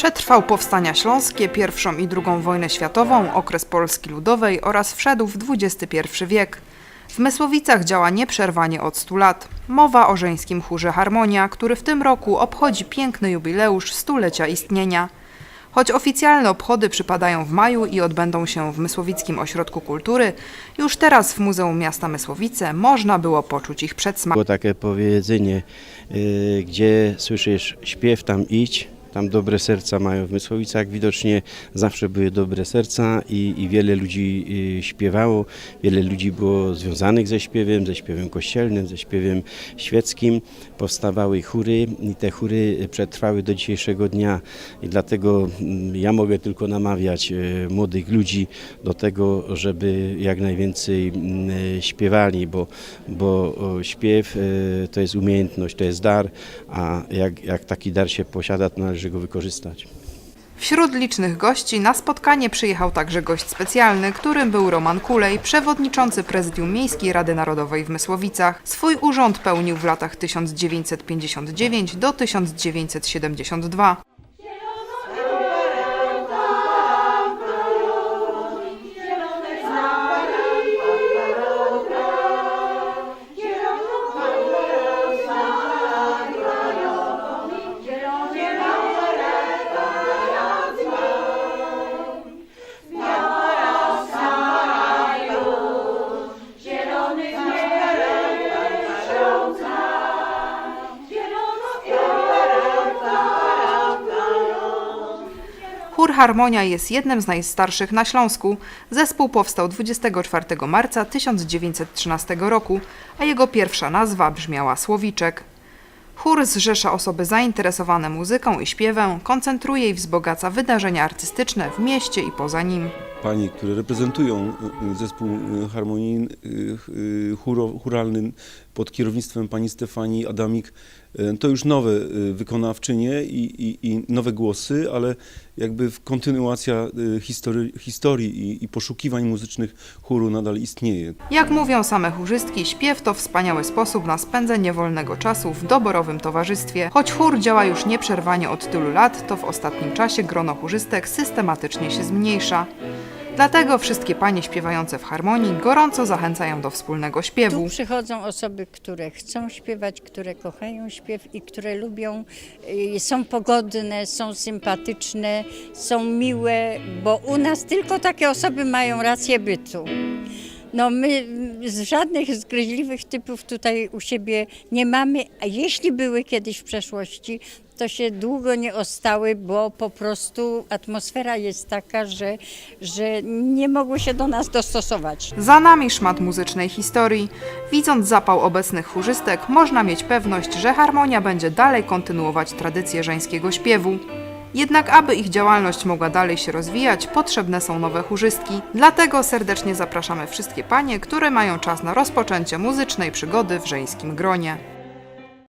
Przetrwał powstania śląskie, pierwszą i drugą wojnę światową, okres Polski Ludowej oraz wszedł w XXI wiek. W Mysłowicach działa nieprzerwanie od 100 lat. Mowa o żeńskim chórze Harmonia, który w tym roku obchodzi piękny jubileusz stulecia istnienia. Choć oficjalne obchody przypadają w maju i odbędą się w Mysłowickim Ośrodku Kultury, już teraz w Muzeum Miasta Mysłowice można było poczuć ich przedsmak. Było takie powiedzenie, y, gdzie słyszysz śpiew, tam idź. Tam dobre serca mają w Mysłowicach. Widocznie zawsze były dobre serca i, i wiele ludzi y, śpiewało. Wiele ludzi było związanych ze śpiewem, ze śpiewem kościelnym, ze śpiewem świeckim. Powstawały chóry i te chóry przetrwały do dzisiejszego dnia. I dlatego mm, ja mogę tylko namawiać y, młodych ludzi do tego, żeby jak najwięcej mm, śpiewali, bo, bo śpiew y, to jest umiejętność, to jest dar, a jak, jak taki dar się posiada, to należy go wykorzystać. Wśród licznych gości na spotkanie przyjechał także gość specjalny, którym był Roman Kulej, przewodniczący Prezydium Miejskiej Rady Narodowej w Mysłowicach. Swój urząd pełnił w latach 1959 do 1972. Chór Harmonia jest jednym z najstarszych na Śląsku. Zespół powstał 24 marca 1913 roku, a jego pierwsza nazwa brzmiała Słowiczek. Chór zrzesza osoby zainteresowane muzyką i śpiewem, koncentruje i wzbogaca wydarzenia artystyczne w mieście i poza nim. Panie, które reprezentują y, y, zespół y, harmonii chóralny pod kierownictwem pani Stefanii Adamik, y, to już nowe y, wykonawczynie i, i, i nowe głosy, ale jakby kontynuacja y, historii, historii i, i poszukiwań muzycznych chóru nadal istnieje. Jak mówią same chórzystki, śpiew to wspaniały sposób na spędzenie wolnego czasu w doborowym towarzystwie. Choć chór działa już nieprzerwanie od tylu lat, to w ostatnim czasie grono chórzystek systematycznie się zmniejsza. Dlatego wszystkie panie śpiewające w harmonii gorąco zachęcają do wspólnego Tu śpiewu. przychodzą osoby, które chcą śpiewać, które kochają śpiew i które lubią, y, są pogodne, są sympatyczne, są miłe, bo u nas tylko takie osoby mają rację bytu. No my mm, z żadnych zgryźliwych typów tutaj u siebie nie mamy, a jeśli były kiedyś w przeszłości, to się długo nie ostały, bo po prostu atmosfera jest taka, że, że nie mogły się do nas dostosować. Za nami szmat muzycznej historii. Widząc zapał obecnych chórzystek, można mieć pewność, że harmonia będzie dalej kontynuować tradycję żeńskiego śpiewu. Jednak aby ich działalność mogła dalej się rozwijać, potrzebne są nowe chórzystki. Dlatego serdecznie zapraszamy wszystkie panie, które mają czas na rozpoczęcie muzycznej przygody w żeńskim gronie.